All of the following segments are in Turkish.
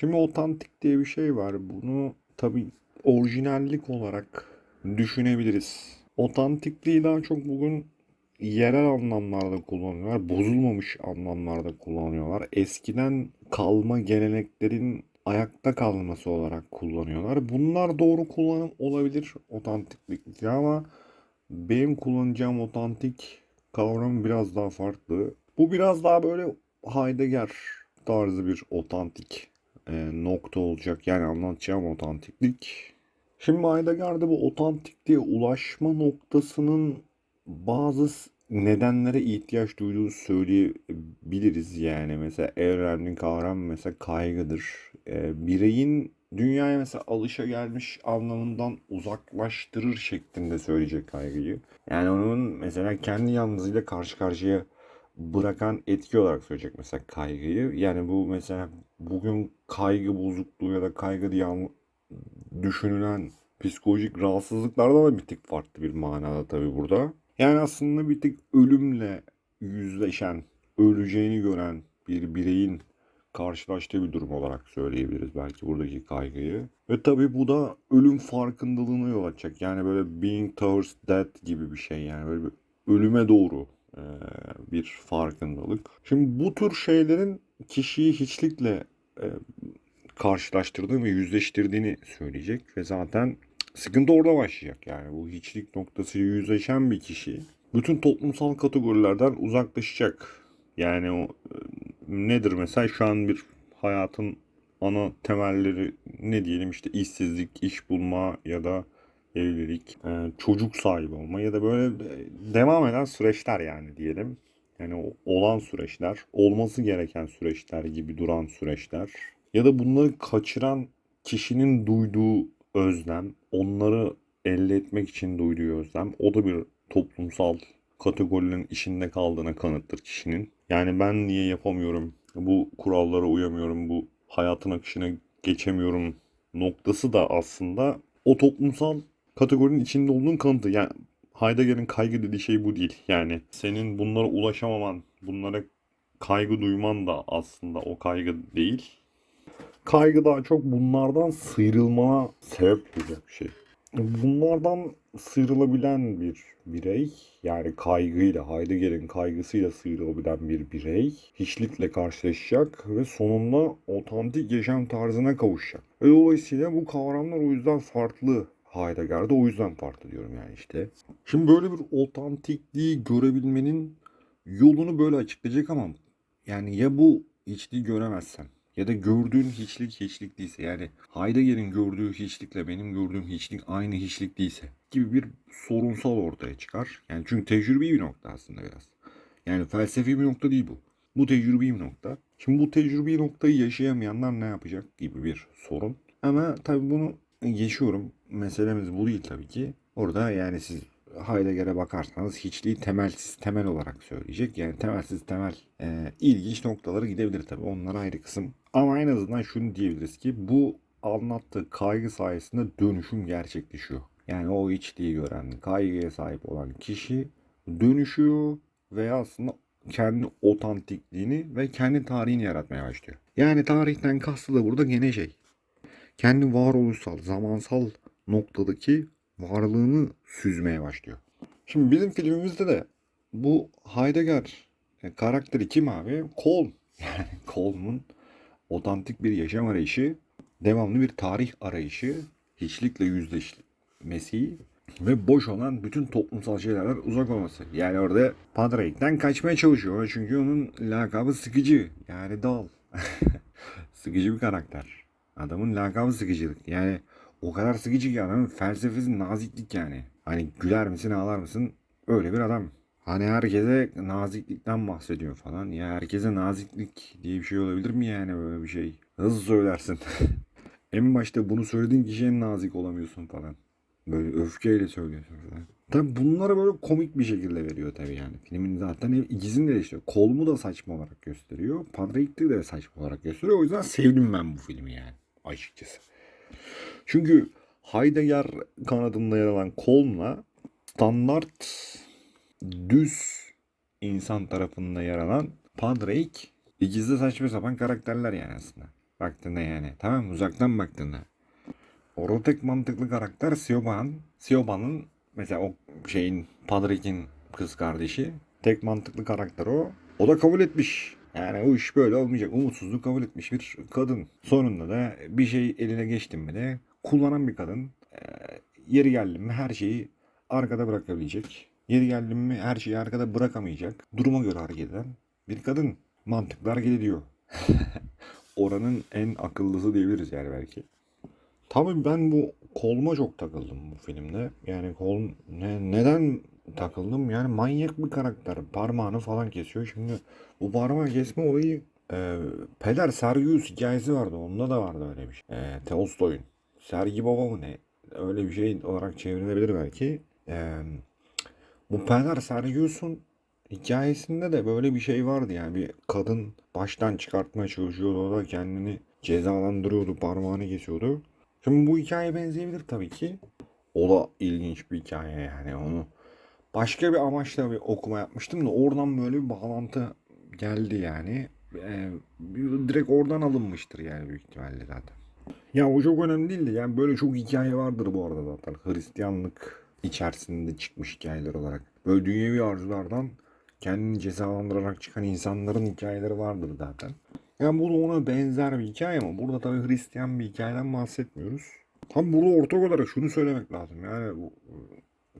Şimdi otantik diye bir şey var. Bunu tabii orijinallik olarak düşünebiliriz. Otantikliği daha çok bugün yerel anlamlarda kullanıyorlar. Bozulmamış anlamlarda kullanıyorlar. Eskiden kalma geleneklerin ayakta kalması olarak kullanıyorlar. Bunlar doğru kullanım olabilir otantiklik ama benim kullanacağım otantik kavram biraz daha farklı. Bu biraz daha böyle Heidegger tarzı bir otantik e, nokta olacak. Yani anlatacağım otantiklik. Şimdi Heidegger'de bu otantikliğe ulaşma noktasının bazı nedenlere ihtiyaç duyduğunu söyleyebiliriz. Yani mesela en önemli kavram mesela kaygıdır. E, bireyin dünyaya mesela alışagelmiş anlamından uzaklaştırır şeklinde söyleyecek kaygıyı. Yani onun mesela kendi yalnızlığıyla karşı karşıya bırakan etki olarak söyleyecek mesela kaygıyı. Yani bu mesela bugün kaygı bozukluğu ya da kaygı diye düşünülen psikolojik rahatsızlıklardan da bir tık farklı bir manada tabii burada. Yani aslında bir tık ölümle yüzleşen, öleceğini gören bir bireyin karşılaştığı bir durum olarak söyleyebiliriz belki buradaki kaygıyı. Ve tabii bu da ölüm farkındalığına yol açacak. Yani böyle being towards death gibi bir şey yani böyle bir ölüme doğru bir farkındalık. Şimdi bu tür şeylerin kişiyi hiçlikle e, karşılaştırdığını ve yüzleştirdiğini söyleyecek ve zaten sıkıntı orada başlayacak. Yani bu hiçlik noktasıyla yüzleşen bir kişi bütün toplumsal kategorilerden uzaklaşacak. Yani o e, nedir mesela şu an bir hayatın ana temelleri ne diyelim işte işsizlik, iş bulma ya da evlilik, e, çocuk sahibi olma ya da böyle de- devam eden süreçler yani diyelim. Yani olan süreçler, olması gereken süreçler gibi duran süreçler ya da bunları kaçıran kişinin duyduğu özlem, onları elde etmek için duyduğu özlem, o da bir toplumsal kategorilerin içinde kaldığına kanıttır kişinin. Yani ben niye yapamıyorum, bu kurallara uyamıyorum, bu hayatın akışına geçemiyorum noktası da aslında o toplumsal kategorinin içinde olduğunun kanıtı. Yani Heidegger'in kaygı dediği şey bu değil. Yani senin bunlara ulaşamaman, bunlara kaygı duyman da aslında o kaygı değil. Kaygı daha çok bunlardan sıyrılmana sebep olacak bir şey. Bunlardan sıyrılabilen bir birey, yani kaygıyla, Heidegger'in kaygısıyla sıyrılabilen bir birey, hiçlikle karşılaşacak ve sonunda otantik yaşam tarzına kavuşacak. Ve dolayısıyla bu kavramlar o yüzden farklı. Heidegger'de o yüzden farklı diyorum yani işte. Şimdi böyle bir otantikliği görebilmenin yolunu böyle açıklayacak ama yani ya bu hiçliği göremezsen ya da gördüğün hiçlik hiçlik değilse yani Heidegger'in gördüğü hiçlikle benim gördüğüm hiçlik aynı hiçlik değilse gibi bir sorunsal ortaya çıkar. Yani çünkü tecrübi bir nokta aslında biraz. Yani felsefi bir nokta değil bu. Bu tecrübi bir nokta. Şimdi bu tecrübi noktayı yaşayamayanlar ne yapacak gibi bir sorun. Ama tabii bunu geçiyorum. Meselemiz bu değil tabii ki. Orada yani siz Heidegger'e bakarsanız hiçliği temelsiz temel olarak söyleyecek. Yani temelsiz temel e, ilginç noktalara gidebilir tabii. Onlar ayrı kısım. Ama en azından şunu diyebiliriz ki bu anlattığı kaygı sayesinde dönüşüm gerçekleşiyor. Yani o içliği gören, kaygıya sahip olan kişi dönüşüyor ve aslında kendi otantikliğini ve kendi tarihini yaratmaya başlıyor. Yani tarihten kastı da burada gene şey. Kendi varoluşsal, zamansal noktadaki varlığını süzmeye başlıyor. Şimdi bizim filmimizde de bu Heidegger e, karakteri kim abi? Kolm. Yani Kolm'un otantik bir yaşam arayışı, devamlı bir tarih arayışı, hiçlikle yüzleşmesi ve boş olan bütün toplumsal şeylerden uzak olması. Yani orada Padraig'den kaçmaya çalışıyor. Çünkü onun lakabı sıkıcı. Yani dal. sıkıcı bir karakter. Adamın lakabı sıkıcılık. Yani o kadar sıkıcı ki adamın felsefesi naziklik yani. Hani güler misin ağlar mısın öyle bir adam. Hani herkese naziklikten bahsediyor falan. Ya herkese naziklik diye bir şey olabilir mi yani böyle bir şey? Nasıl söylersin? en başta bunu söylediğin kişiye nazik olamıyorsun falan. Böyle öfkeyle söylüyorsun falan. Tabi bunları böyle komik bir şekilde veriyor tabi yani. Filmin zaten ikisini de işte Kolmu da saçma olarak gösteriyor. Padraig'de de saçma olarak gösteriyor. O yüzden sevdim ben bu filmi yani açıkçası. Çünkü Heidegger kanadında yer alan Kolm'la standart düz insan tarafında yer alan Padraig ikisi de saçma sapan karakterler yani aslında. baktığında yani. Tamam? Uzaktan baktığında. Orada tek mantıklı karakter Siobhan. Siobhan'ın mesela o şeyin Patrick'in kız kardeşi. Tek mantıklı karakter o. O da kabul etmiş. Yani o iş böyle olmayacak. Umutsuzluğu kabul etmiş bir kadın. Sonunda da bir şey eline geçti mi de kullanan bir kadın. Ee, yeri geldi mi her şeyi arkada bırakabilecek. Yeri geldi mi her şeyi arkada bırakamayacak. Duruma göre hareket eden bir kadın. Mantıklı hareket ediyor. Oranın en akıllısı diyebiliriz yani belki. Tabii ben bu kolma çok takıldım bu filmde. Yani kol ne, neden takıldım? Yani manyak bir karakter. Parmağını falan kesiyor. Şimdi bu parmağı kesme olayı e, Peder Sergius hikayesi vardı. Onda da vardı öyle bir şey. E, Tolstoy'un. Sergi Baba mı ne? Öyle bir şey olarak çevrilebilir belki. E, bu Peder Sergius'un hikayesinde de böyle bir şey vardı yani bir kadın baştan çıkartmaya çalışıyordu o da kendini cezalandırıyordu parmağını kesiyordu. Şimdi bu hikaye benzeyebilir tabii ki. O da ilginç bir hikaye yani onu başka bir amaçla bir okuma yapmıştım da oradan böyle bir bağlantı geldi yani. Ee, direkt oradan alınmıştır yani büyük ihtimalle zaten. Ya o çok önemli değil de yani böyle çok hikaye vardır bu arada zaten. Hristiyanlık içerisinde çıkmış hikayeler olarak. Böyle dünyevi arzulardan kendini cezalandırarak çıkan insanların hikayeleri vardır zaten. Yani bu da ona benzer bir hikaye ama burada tabii Hristiyan bir hikayeden bahsetmiyoruz. Tam burada ortak olarak şunu söylemek lazım. Yani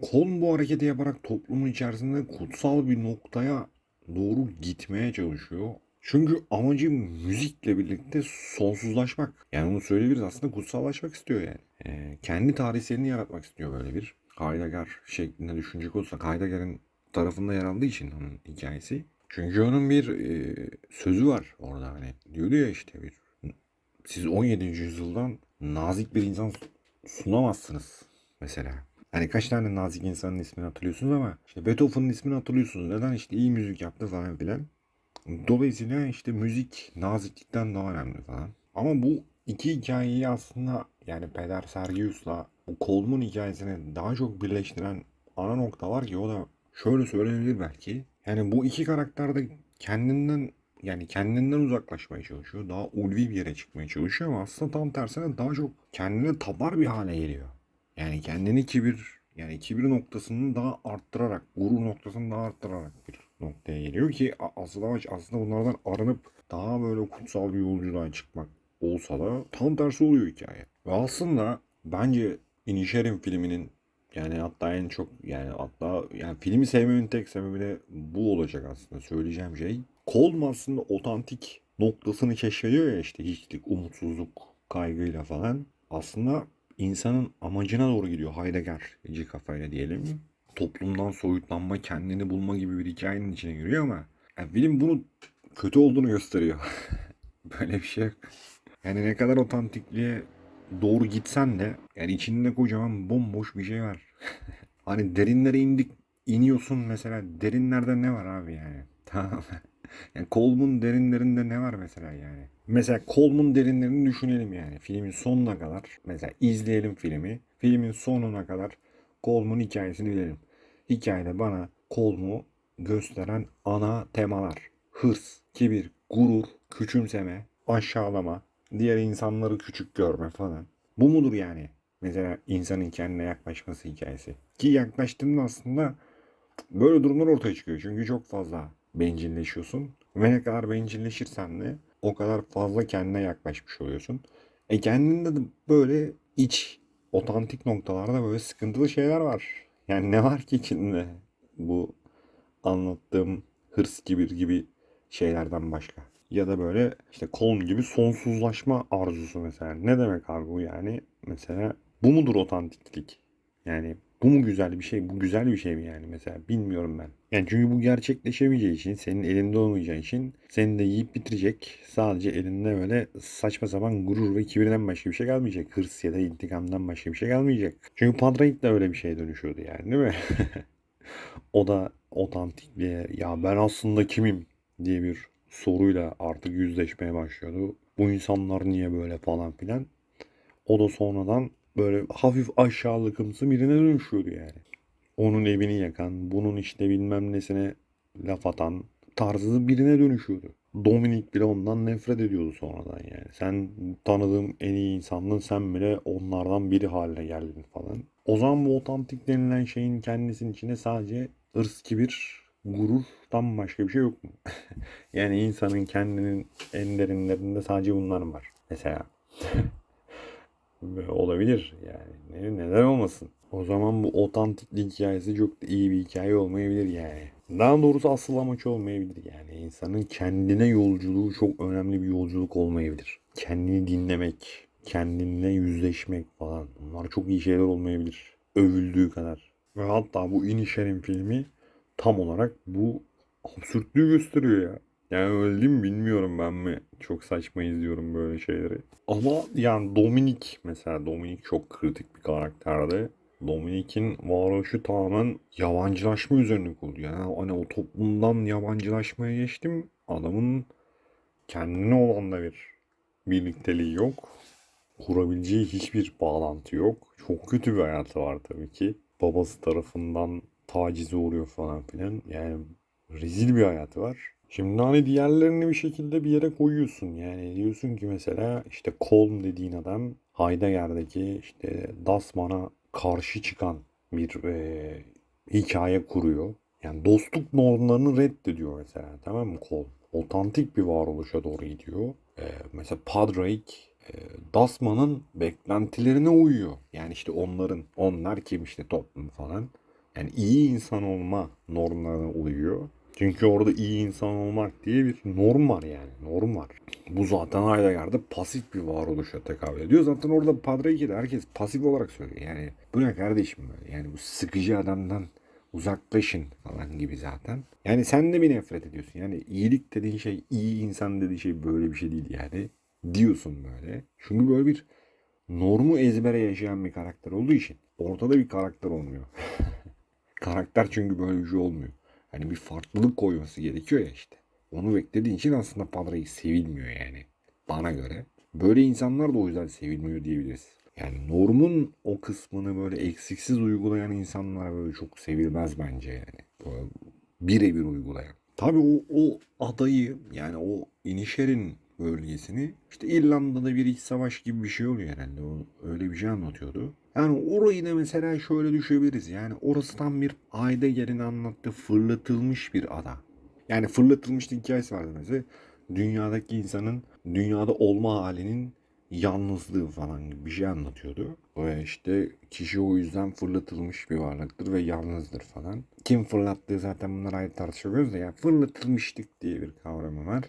Kolm bu hareketi yaparak toplumun içerisinde kutsal bir noktaya doğru gitmeye çalışıyor. Çünkü amacı müzikle birlikte sonsuzlaşmak. Yani onu söyleyebiliriz aslında kutsallaşmak istiyor yani. Ee, kendi tarihselini yaratmak istiyor böyle bir. Heidegger şeklinde düşünecek olsak Heidegger'in tarafında yer aldığı için onun hikayesi. Çünkü onun bir e, sözü var orada hani diyordu ya işte bir siz 17. yüzyıldan nazik bir insan sunamazsınız mesela. Hani kaç tane nazik insanın ismini hatırlıyorsunuz ama işte Beethoven'ın ismini hatırlıyorsunuz. Neden işte iyi müzik yaptı falan filan. Dolayısıyla işte müzik naziklikten daha önemli falan. Ama bu iki hikayeyi aslında yani Peder Sergius'la bu Kolm'un hikayesini daha çok birleştiren ana nokta var ki o da şöyle söylenebilir belki. Yani bu iki karakter de kendinden yani kendinden uzaklaşmaya çalışıyor. Daha ulvi bir yere çıkmaya çalışıyor ama aslında tam tersine daha çok kendine tabar bir hale geliyor. Yani kendini kibir yani kibir noktasını daha arttırarak, gurur noktasını daha arttırarak bir noktaya geliyor ki asıl amaç aslında bunlardan arınıp daha böyle kutsal bir yolculuğa çıkmak olsa da tam tersi oluyor hikaye. Ve aslında bence İnişerim filminin yani hatta en çok yani hatta yani filmi sevmemin tek sebebi de bu olacak aslında söyleyeceğim şey. Colm aslında otantik noktasını keşfediyor ya işte hiçlik, umutsuzluk, kaygıyla falan. Aslında insanın amacına doğru gidiyor Heidegger'ci kafayla diyelim. Toplumdan soyutlanma, kendini bulma gibi bir hikayenin içine giriyor ama yani film bunu kötü olduğunu gösteriyor. Böyle bir şey yok. Yani ne kadar otantikliğe doğru gitsen de yani içinde kocaman bomboş bir şey var. hani derinlere indik iniyorsun mesela derinlerde ne var abi yani? Tamam. Yani Kolm'un derinlerinde ne var mesela yani? Mesela Kolm'un derinlerini düşünelim yani. Filmin sonuna kadar mesela izleyelim filmi. Filmin sonuna kadar Kolm'un hikayesini bilelim. Hikayede bana Kolm'u gösteren ana temalar. Hırs, kibir, gurur, küçümseme, aşağılama, diğer insanları küçük görme falan. Bu mudur yani? Mesela insanın kendine yaklaşması hikayesi. Ki yaklaştığında aslında böyle durumlar ortaya çıkıyor. Çünkü çok fazla bencilleşiyorsun. Ve ne kadar bencilleşirsen de o kadar fazla kendine yaklaşmış oluyorsun. E kendinde de böyle iç, otantik noktalarda böyle sıkıntılı şeyler var. Yani ne var ki içinde bu anlattığım hırs kibir gibi şeylerden başka. Ya da böyle işte kolm gibi sonsuzlaşma arzusu mesela. Ne demek abi bu yani? Mesela bu mudur otantiklik? Yani bu mu güzel bir şey? Bu güzel bir şey mi yani mesela? Bilmiyorum ben. Yani çünkü bu gerçekleşemeyeceği için, senin elinde olmayacağı için seni de yiyip bitirecek. Sadece elinde böyle saçma sapan gurur ve kibirden başka bir şey kalmayacak. Hırs ya da intikamdan başka bir şey kalmayacak. Çünkü Padraig de öyle bir şeye dönüşüyordu yani değil mi? o da otantikliğe ya ben aslında kimim diye bir soruyla artık yüzleşmeye başlıyordu. Bu insanlar niye böyle falan filan. O da sonradan böyle hafif aşağılıkımsı birine dönüşüyordu yani. Onun evini yakan, bunun işte bilmem nesine laf atan tarzı birine dönüşüyordu. Dominik bile ondan nefret ediyordu sonradan yani. Sen tanıdığım en iyi insandın sen bile onlardan biri haline geldin falan. O zaman bu otantik denilen şeyin kendisinin içinde sadece hırs, kibir, gururdan başka bir şey yok mu? yani insanın kendinin en derinlerinde sadece bunlar var. Mesela. Olabilir yani. Ne, neden olmasın? O zaman bu otantiklik hikayesi çok da iyi bir hikaye olmayabilir yani. Daha doğrusu asıl amaç olmayabilir yani. İnsanın kendine yolculuğu çok önemli bir yolculuk olmayabilir. Kendini dinlemek, kendinle yüzleşmek falan. Bunlar çok iyi şeyler olmayabilir. Övüldüğü kadar. Ve hatta bu İnişer'in filmi tam olarak bu absürtlüğü gösteriyor ya. Yani öyle değil mi bilmiyorum ben mi çok saçma izliyorum böyle şeyleri. Ama yani Dominik mesela Dominik çok kritik bir karakterdi. Dominik'in varoluşu tamamen yabancılaşma üzerine kurulu. Yani hani o toplumdan yabancılaşmaya geçtim. Adamın kendine olan da bir birlikteliği yok. Kurabileceği hiçbir bağlantı yok. Çok kötü bir hayatı var tabii ki. Babası tarafından tacize uğruyor falan filan. Yani rezil bir hayatı var. Şimdi hani diğerlerini bir şekilde bir yere koyuyorsun. Yani diyorsun ki mesela işte Kolm dediğin adam Heidegger'deki işte Dasman'a karşı çıkan bir e, hikaye kuruyor. Yani dostluk normlarını reddediyor mesela tamam mı Kolm? Otantik bir varoluşa doğru gidiyor. E, mesela Padraig e, Dasman'ın beklentilerine uyuyor. Yani işte onların, onlar kim işte toplum falan. Yani iyi insan olma normlarına uyuyor. Çünkü orada iyi insan olmak diye bir norm var yani. Norm var. Bu zaten Heidegger'de pasif bir varoluşa tekabül ediyor. Zaten orada Padraig'i de herkes pasif olarak söylüyor. Yani bu ne kardeşim böyle? Yani bu sıkıcı adamdan uzaklaşın falan gibi zaten. Yani sen de bir nefret ediyorsun. Yani iyilik dediğin şey, iyi insan dediğin şey böyle bir şey değil yani. Diyorsun böyle. Çünkü böyle bir normu ezbere yaşayan bir karakter olduğu için ortada bir karakter olmuyor. karakter çünkü böyle bir şey olmuyor. Hani bir farklılık koyması gerekiyor ya işte. Onu beklediğin için aslında Padraig sevilmiyor yani. Bana göre. Böyle insanlar da o yüzden sevilmiyor diyebiliriz. Yani normun o kısmını böyle eksiksiz uygulayan insanlar böyle çok sevilmez bence yani. Birebir uygulayan. Tabii o, o adayı yani o inişerin bölgesini işte İrlanda'da bir iç savaş gibi bir şey oluyor herhalde. O öyle bir şey anlatıyordu. Yani orayı da mesela şöyle düşebiliriz. Yani orası tam bir Heidegger'in anlattığı fırlatılmış bir ada. Yani fırlatılmış hikayesi vardı mesela. Dünyadaki insanın dünyada olma halinin yalnızlığı falan gibi bir şey anlatıyordu. Ve işte kişi o yüzden fırlatılmış bir varlıktır ve yalnızdır falan. Kim fırlattığı zaten bunlar ayrı tartışıyoruz da yani fırlatılmışlık diye bir kavramı var.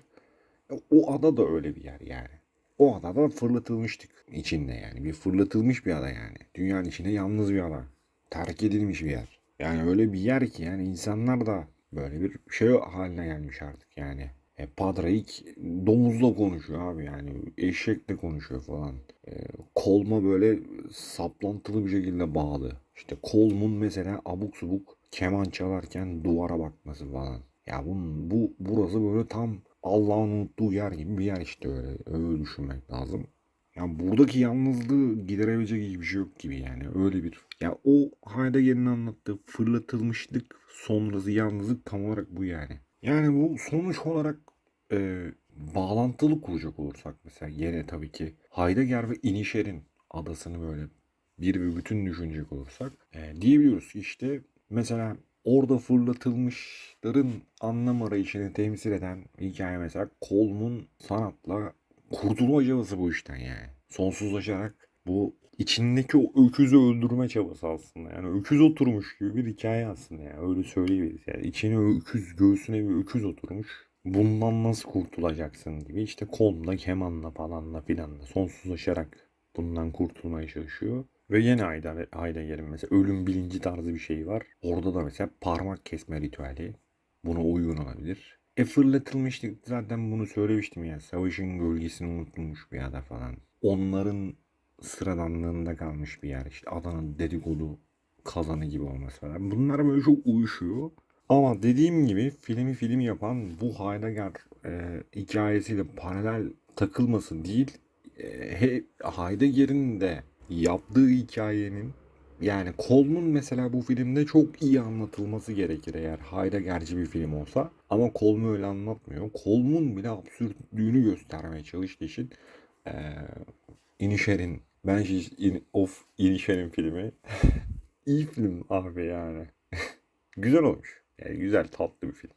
O ada da öyle bir yer yani. O adada fırlatılmıştık içinde yani. Bir fırlatılmış bir ada yani. Dünyanın içinde yalnız bir ada. Terk edilmiş bir yer. Yani öyle bir yer ki yani insanlar da böyle bir şey haline gelmiş artık yani. E, Padraig domuzla konuşuyor abi yani. Eşekle konuşuyor falan. E, kolma böyle saplantılı bir şekilde bağlı. İşte kolmun mesela abuk subuk keman çalarken duvara bakması falan. Ya bu, bu burası böyle tam Allah'ın unuttuğu yer gibi bir yer işte öyle. Öyle düşünmek lazım. Yani buradaki yalnızlığı giderebilecek hiçbir şey yok gibi yani. Öyle bir. Ya o Heidegger'in anlattığı fırlatılmışlık sonrası yalnızlık tam olarak bu yani. Yani bu sonuç olarak e, bağlantılı kuracak olursak mesela yine tabii ki Heidegger ve Inisher'in adasını böyle bir bir bütün düşünecek olursak e, diyebiliyoruz ki işte mesela orada fırlatılmışların anlam arayışını temsil eden hikaye mesela Kolm'un sanatla kurtulma çabası bu işten yani. Sonsuzlaşarak bu içindeki o öküzü öldürme çabası aslında. Yani öküz oturmuş gibi bir hikaye aslında yani öyle söyleyebiliriz. Yani içine öküz, göğsüne bir öküz oturmuş. Bundan nasıl kurtulacaksın gibi işte kolla, kemanla falanla filanla sonsuzlaşarak bundan kurtulmaya çalışıyor. Ve yine Heidegger'in mesela ölüm bilinci tarzı bir şey var. Orada da mesela parmak kesme ritüeli buna uygun olabilir. E fırlatılmıştık zaten bunu söylemiştim ya. Savaşın gölgesini unutulmuş bir ada falan. Onların sıradanlığında kalmış bir yer. İşte adanın dedikodu kazanı gibi olması falan. Bunlar böyle çok uyuşuyor. Ama dediğim gibi filmi film yapan bu Heidegger e, hikayesiyle paralel takılması değil. E, Heidegger'in de yaptığı hikayenin Yani Colm'un mesela bu filmde çok iyi anlatılması gerekir eğer Heidegger'ci bir film olsa. Ama Colm'u öyle anlatmıyor. Colm'un bile absürtlüğünü göstermeye çalıştığı için eee Inisherin, bence in, of Inisherin filmi iyi film abi yani. güzel olmuş. Yani güzel tatlı bir film.